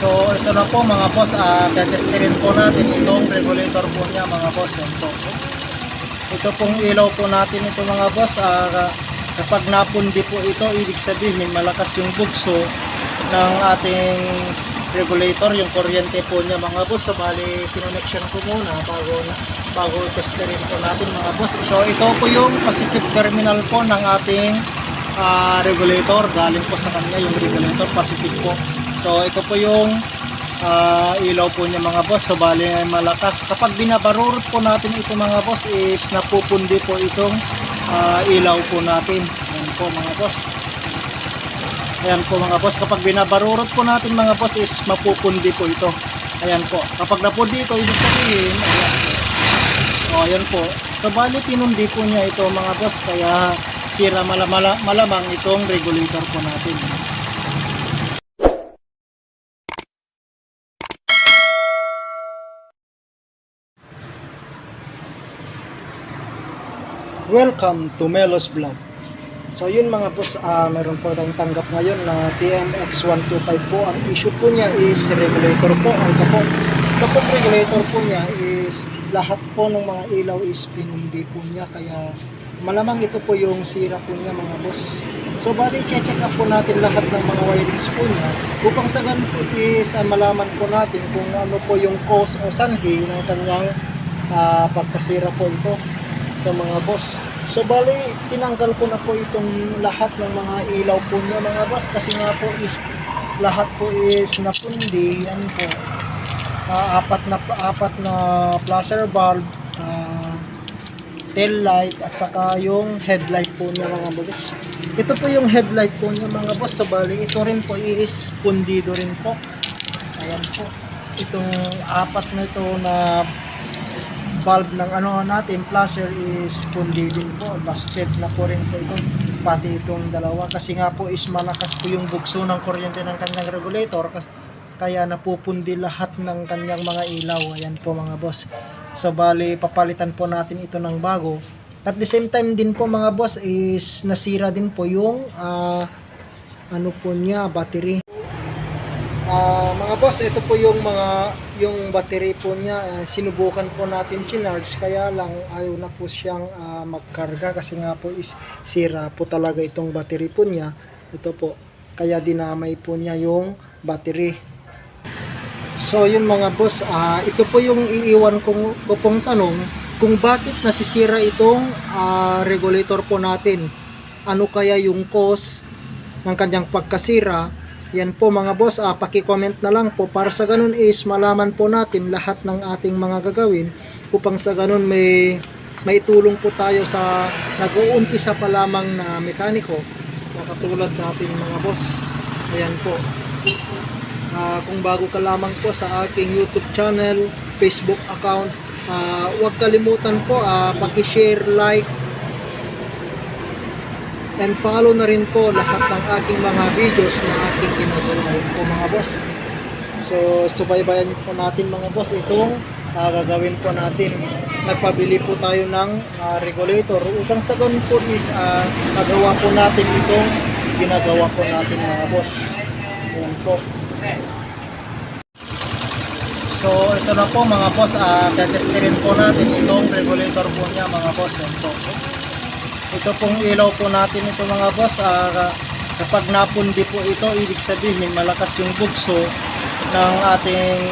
So ito na po mga boss, uh, tetestin po natin itong regulator po niya mga boss. Yan. Ito pong ilaw po natin ito mga boss, ah, kapag napundi po ito, ibig sabihin malakas yung bugso ng ating regulator, yung kuryente po niya mga boss. So bali, connection ko muna bago, bago testerin po natin mga boss. So ito po yung positive terminal po ng ating ah, regulator. Galing po sa kanya yung regulator, positive po. So ito po yung ah, ilaw po niya mga boss. So bali ay malakas. Kapag binabarurot po natin ito mga boss is napupundi po itong ah, ilaw po natin. Yan po mga boss. Ayan po mga boss. Kapag binabarurot po natin mga boss is mapupundi po ito. Ayan po. Kapag napundi ito, ibig sabihin, ayan. O, ayan po. So bali pinundi po niya ito mga boss. Kaya sira malamala, malamang itong regulator po natin. Welcome to Melos Vlog. So yun mga boss, ah meron po tayong tanggap ngayon na TMX125 po. Ang issue po niya is regulator po. Po, ito po regulator po niya is lahat po ng mga ilaw is pinundi po niya. Kaya malamang ito po yung sira po niya mga boss. So bali, check up po natin lahat ng mga wirings po niya upang sa ganun po is ah, malaman po natin kung ano po yung cause o sanhi ng kanyang ah, pagkasira po ito ito mga boss. So bali, tinanggal ko na po itong lahat ng mga ilaw po niya mga boss kasi nga po is lahat po is napundi. Yan po. Ah, apat na apat na flasher bulb, ah, tail light at saka yung headlight po niya mga boss. Ito po yung headlight po niya mga boss. So bali, ito rin po is pundido rin po. Ayan po. Itong apat na ito na bulb ng ano natin flasher is pundi din po. Busted na po rin po ito pati itong dalawa. Kasi nga po is malakas po yung bugso ng kuryente ng kanyang regulator kas- kaya napupundi lahat ng kanyang mga ilaw. Ayan po mga boss. So bali papalitan po natin ito ng bago. At the same time din po mga boss is nasira din po yung ah, ano po niya battery Ah, mga boss, ito po yung mga yung battery po niya. eh, sinubukan po natin chinarge kaya lang ayaw na po siyang ah, magkarga kasi nga po is sira po talaga itong battery po niya. Ito po. Kaya dinamay po niya yung battery. So yun mga boss, ah, ito po yung iiwan kong, ko pong tanong kung bakit nasisira itong ah, regulator po natin. Ano kaya yung cause ng kanyang pagkasira? Yan po mga boss, ah, paki-comment na lang po para sa ganun is malaman po natin lahat ng ating mga gagawin upang sa ganun may may tulong po tayo sa nag-uumpisa pa lamang na mekaniko na katulad natin mga boss. Ayan po. Ah, kung bago ka lamang po sa aking YouTube channel, Facebook account, ah, huwag kalimutan po ah, paki-share, like, and follow na rin po lahat ng aking mga videos na ginagawa rin po mga boss. So, subaybayan po natin mga boss itong ah, gagawin po natin. Nagpabili po tayo ng ah, regulator upang sa ganun po is ah, magawa po natin itong ginagawa po natin mga boss. Ayan po. So, ito na po mga boss, uh, tetestin po natin itong regulator po niya mga boss. Yan po. Ito pong ilaw po natin ito mga boss, ah, kapag napundi po ito, ibig sabihin malakas yung bugso ng ating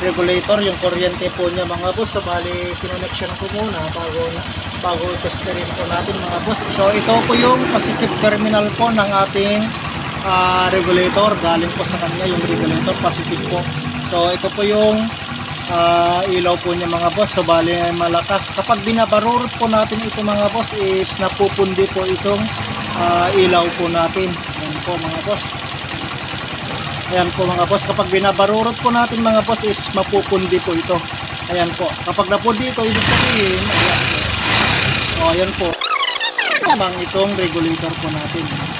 regulator, yung kuryente po niya mga boss. So, bali, connection ko muna bago, bago testerin po natin mga boss. So, ito po yung positive terminal po ng ating ah, regulator. Galing po sa kanya yung regulator, positive po. So, ito po yung ah, ilaw po niya mga boss. So, bali ay malakas. Kapag binabarurot po natin ito mga boss is napupundi po itong ah, ilaw po natin. Yan po mga boss. Ayan po mga boss. Kapag binabarurot po natin mga boss is mapupundi po ito. Ayan po. Kapag napundi ito, ibig sabihin, ayan po. O, ayan po. Lamang itong regulator po natin.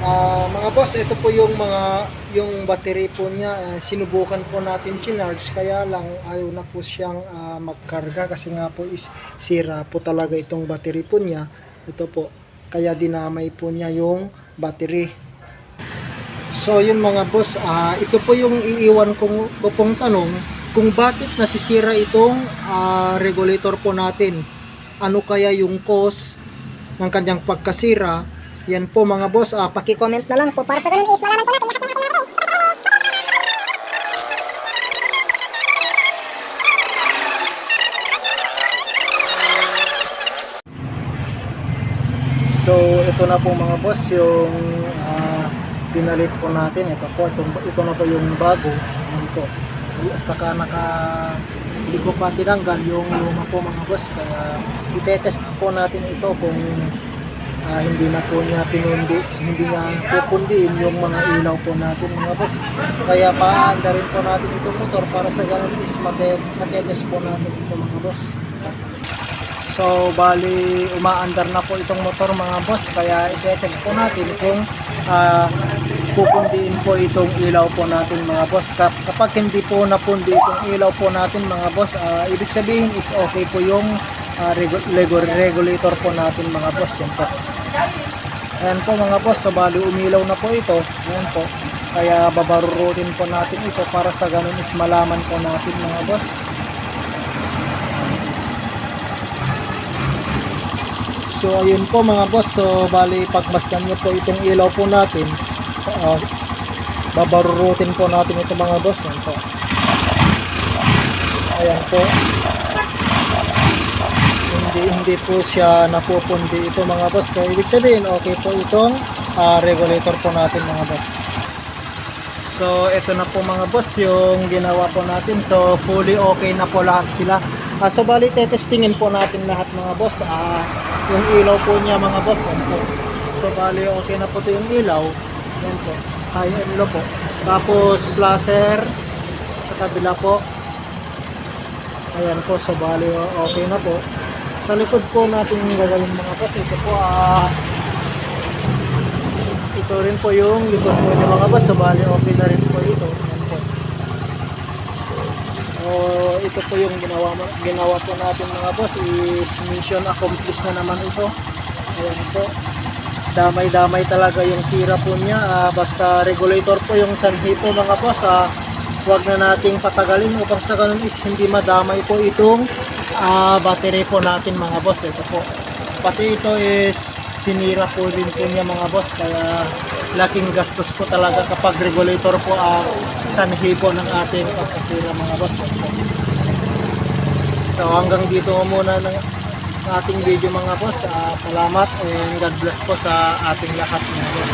Ah, mga boss, ito po yung mga yung battery po niya, eh, sinubukan po natin chinarge kaya lang ayaw na po siyang ah, magkarga kasi nga po is sira po talaga itong battery po niya. Ito po, kaya dinamay po niya yung battery. So yun mga boss, ah, ito po yung iiwan kong, ko pong tanong kung bakit nasisira itong ah, regulator po natin. Ano kaya yung cause ng kanyang pagkasira? Yan po mga boss, ah, paki Comment na lang po para sa ganun is malaman po natin lahat ng ating So ito na po mga boss yung ah, pinalit po natin. Ito po, ito, ito na po yung bago. Yan po. At saka naka hindi ko pa tinanggal yung luma po mga boss. Kaya itetest po natin ito kung ah, hindi na po niya pinundi, hindi niya pupundiin yung mga ilaw po natin mga boss. Kaya paanda rin po natin itong motor para sa ganun is mate- matetest po natin ito mga boss. So, bali, umaandar na po itong motor mga boss. Kaya itetest po natin kung ah, pupundiin po itong ilaw po natin mga boss. Kap- kapag hindi po napundi itong ilaw po natin mga boss, ah, ibig sabihin is okay po yung ah, regu- regulator po natin mga boss. Yan po. Ayan po mga boss, so bali umilaw na po ito. Ayan po. Kaya babarurutin po natin ito para sa ganun is malaman po natin mga boss. So ayun po mga boss, so bali pagmasdan nyo po itong ilaw po natin. Uh, babarurutin po natin ito mga boss. Ayan po. Ayan po. Hindi, hindi po siya napupundi ito mga boss. Kaya ibig sabihin, okay po itong ah, regulator po natin mga boss. So, ito na po mga boss yung ginawa po natin. So, fully okay na po lahat sila. Ah, so, bali, testingin po natin lahat mga boss. Ah, yung ilaw po niya mga boss. Yan po. So, bali, okay na po ito yung ilaw. Yan po. High and low po. Tapos, flasher. Sa kabila po. Ayan po. So, bali, okay na po. Sa likod po natin gagawin mga boss. Ito po, ah, ito rin po yung likod po niya mga boss. So, okay na rin po ito. Yan po. So, ito po yung ginawa, ginawa po natin mga boss is mission accomplished na naman ito. Ayan po. Damay-damay talaga yung sira po niya. Ah, basta regulator po yung sanhi po mga boss. Ah, huwag na nating patagalin upang sa ganun is hindi madamay po itong ah, battery po natin mga boss. Ito po. Pati ito is sinira po din po niya mga boss. Kaya laking gastos po talaga kapag regulator po ang sanhi po ng ating pagkasira mga boss. Po. So hanggang dito muna ng ating video mga boss. Ah, salamat and God bless po sa ating lahat mga boss.